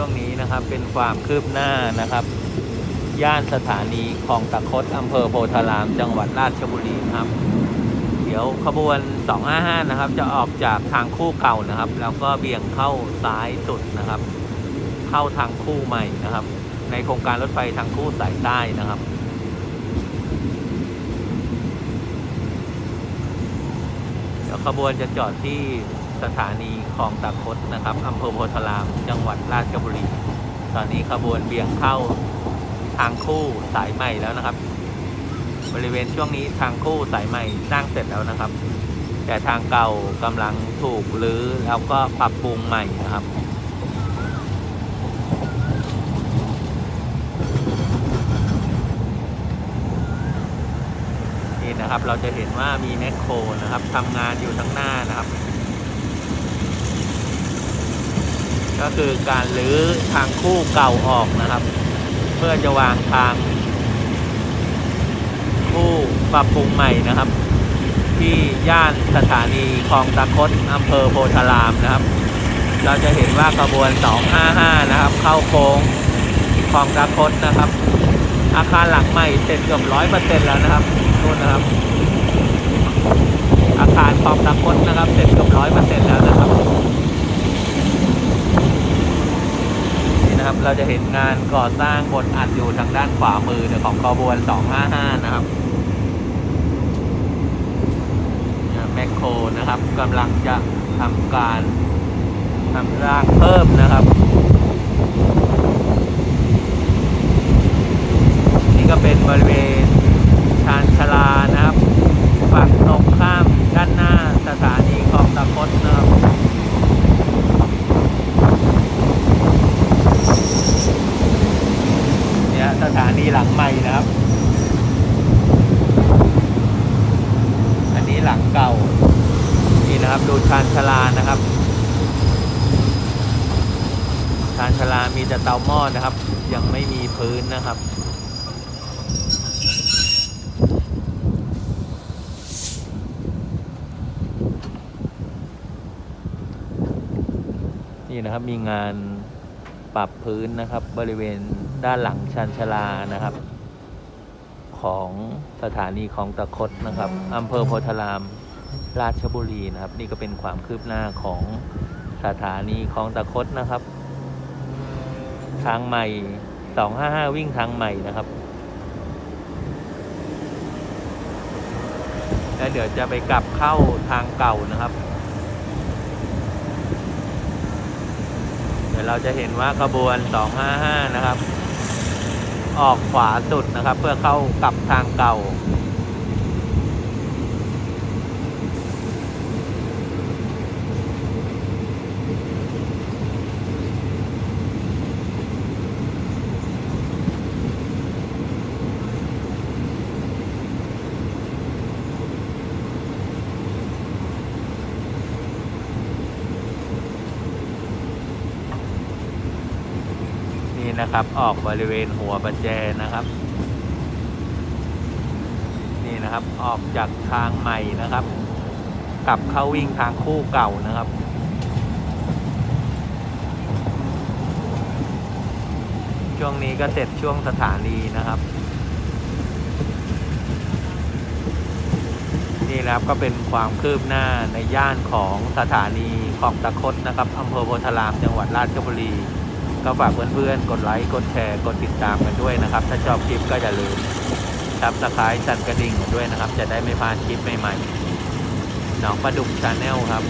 ช่วงนี้นะครับเป็นความคืบหน้านะครับ ย่านสถานีคลองตะคดอำเภอโพธาราม จังหวัดราชบุรีครับ เดี๋ยวขบวน 255 นะครับ จะออกจากทางคู่เก่านะครับ แล้วก็เบี่ยงเข้าซ้ายสุดนะครับ เข้าทางคู่ใหม่นะครับ ในโครงการรถไฟทางคู่สายใต้นะครับเดี๋ยวขบวนจะจอดที่ สถานีคลองตะคดนะครับอำเภอโพธาราม จังหวัดราชบุรี ตอนนี้ขบวนเบี่ยงเข้าทางคู่สายใหม่แล้วนะครับ บริเวณช่วงนี้ทางคู่สายใหม่สร้างเสร็จแล้วนะครับ แต่ทางเก่ากำลังถูกรื้อแล้วก็ปรับปรุงใหม่นะครับนี่นะครับเราจะเห็นว่ามีแมคโครนะครับทำงานอยู่ทั้งหน้านะครับ ก็คือการรื้อทางคู่เก่าออกนะครับ เพื่อจะวางทาง คู่ปรับปรุงใหม่นะครับ ที่ย่านสถานีคลองตะคดอำเภอโพธารามนะครับ เราจะเห็นว่าขบวน 255 นะครับ เข้าโค้งคลองตะคดนะครับ อาคารหลังใหม่เสร็จเกือบร้อยเปอร์เซ็นต์แล้วนะครับนู่นนะครับ อาคารคลองตะคดนะครับ เสร็จเกือบร้อยเปอร์เซ็นต์แล้วนะครับนี่นะครับ เราจะเห็นงานก่อสร้างบนอัดอยู่ทางด้านขวามือของขบวน 255 นะครับแมคโครนะครับกำลังจะทำการทำรางเพิ่มนะครับ นี่ก็เป็นบริเวณชานชลานะครับ ฝั่งตรงข้ามด้านหน้าสถานีคลองตะคดนะครับ เนี่ยสถานีหลังใหม่นะครับ อันนี้หลังเก่า นี่นะครับดู ชานชาลานะครับ ชานชาลามีแต่เตาหม้อนะครับ ยังไม่มีพื้นนะครับนี่นะครับมีงานปรับพื้นนะครับ บริเวณด้านหลังชานชลานะครับ ของสถานีของตะคดนะครับอำเภอโพธาราม ราชบุรีนะครับ นี่ก็เป็นความคืบหน้าของสถานีของตะคดนะครับ ทางใหม่ 255 วิ่งทางใหม่นะครับแล้วเดี๋ยวจะไปกลับเข้าทางเก่านะครับ เดี๋ยวเราจะเห็นว่าขบวน 255 นะครับ ออกขวาสุดนะครับ เพื่อเข้ากลับทางเก่า นี่นะครับ ออกบริเวณหัวประแจนะครับ นี่นะครับออกจากทางใหม่นะครับ กลับเข้าวิ่งทางคู่เก่านะครับช่วงนี้ก็เสร็จช่วงสถานีนะครับ นี่นะครับก็เป็นความคืบหน้าในย่านของสถานีคลองตะคดนะครับอำเภอโพธารามจังหวัดราชบุรี ก็ฝากเพื่อนๆ กดไลค์ กดแชร์ กดติดตามกันด้วยนะครับ ถ้าชอบคลิปก็อย่าลืมซับสไครต์สั่นกระดิ่งกันด้วยนะครับ จะได้ไม่พลาดคลิปใหม่ๆหนองประดุกชาแนลครับ